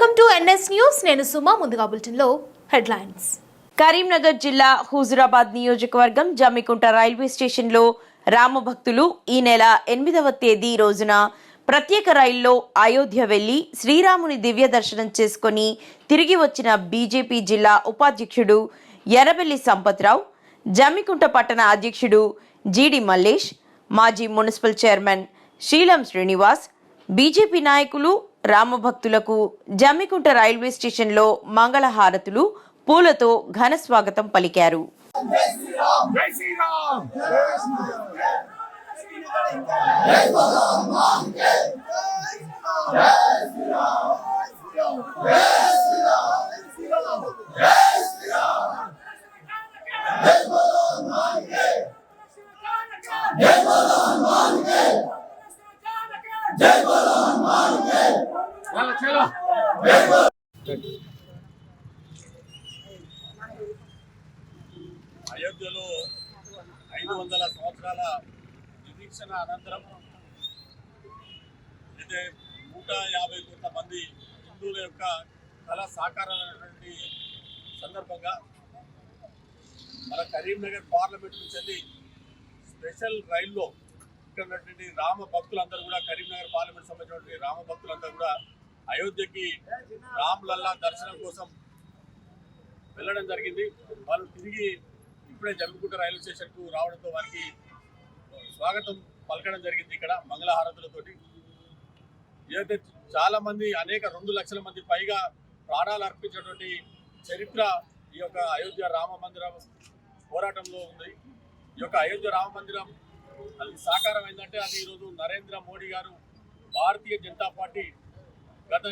Welcome to NS news. నేను సుమా ముందుగా బులెటిన్లో హెడ్లైన్స్. కరీంనగర్ జిల్లా హుజురాబాద్ నియోజకవర్గం జమ్మికుంట రైల్వే స్టేషన్లో రామభక్తులు ఈ నెల ఎనిమిదవ తేదీ రోజున ప్రత్యేక రైల్లో అయోధ్య వెళ్ళి శ్రీరాముని దివ్య దర్శనం చేసుకుని తిరిగి వచ్చిన బీజేపీ జిల్లా ఉపాధ్యక్షుడు ఎర్రబెల్లి సంపత్రావు జమ్మికుంట పట్టణ అధ్యక్షుడు జీడి మల్లేష్ మాజీ municipal chairman Seelam Srinivas BJP నాయకులు రామభక్తులకు జమ్మికుంట రైల్వే స్టేషన్లో మంగళహారతులు పూలతో ఘన స్వాగతం పలికారు. Yes, అయోధ్యలో ఐదు వందల సంవత్సరాల నిరీక్షణ అనంతరం అయితే నూట యాభై కోట్ల మంది హిందువుల యొక్క కళ సాకారమైనటువంటి సందర్భంగా మన కరీంనగర్ పార్లమెంట్ నుంచి స్పెషల్ రైల్లో ఇక్కడ ఉన్నటువంటి రామ భక్తులందరూ కూడా కరీంనగర్ పార్లమెంట్ సంబంధించినటువంటి రామ భక్తులందరూ కూడా అయోధ్యకి రామ్లల్లా దర్శనం కోసం వెళ్ళడం జరిగింది. వాళ్ళు తిరిగి ఇప్పుడే జమ్మికుంట రైల్వే స్టేషన్కు రావడంతో వారికి స్వాగతం పలకడం జరిగింది ఇక్కడ మంగళహారతులతోటి. ఏదైతే చాలా మంది అనేక రెండు లక్షల మంది పైగా ప్రాణాలు అర్పించినటువంటి చరిత్ర ఈ యొక్క అయోధ్య రామ మందిరం పోరాటంలో ఉంది. ఈ యొక్క అయోధ్య రామ మందిరం అది సాకారం ఏంటంటే అది ఈరోజు నరేంద్ర మోడీ గారు భారతీయ జనతా పార్టీ గత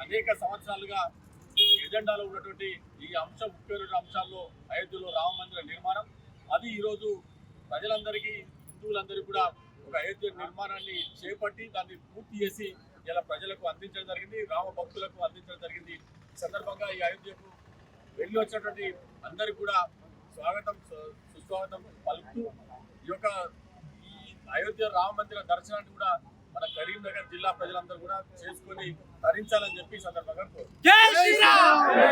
అనేక సంవత్సరాలుగా ఎజెండాలో ఉన్నటువంటి ఈ అంశం ముఖ్యమైన అంశాల్లో అయోధ్యలో రామ మందిర నిర్మాణం. అది ఈరోజు ప్రజలందరికీ హిందువులందరికీ కూడా ఒక అయోధ్య నిర్మాణాన్ని చేపట్టి దాన్ని పూర్తి చేసి ఇలా ప్రజలకు అందించడం జరిగింది రామ భక్తులకు అందించడం జరిగింది. సందర్భంగా ఈ అయోధ్యకు వెళ్ళి వచ్చినటువంటి అందరికీ కూడా స్వాగతం సుస్వాగతం పలుకుతూ అయోధ్య రామ మందిర దర్శనాన్ని కూడా మన కరీంనగర్ జిల్లా ప్రజలందరూ కూడా చేసుకొని తరించాలని చెప్పి సందర్భంగా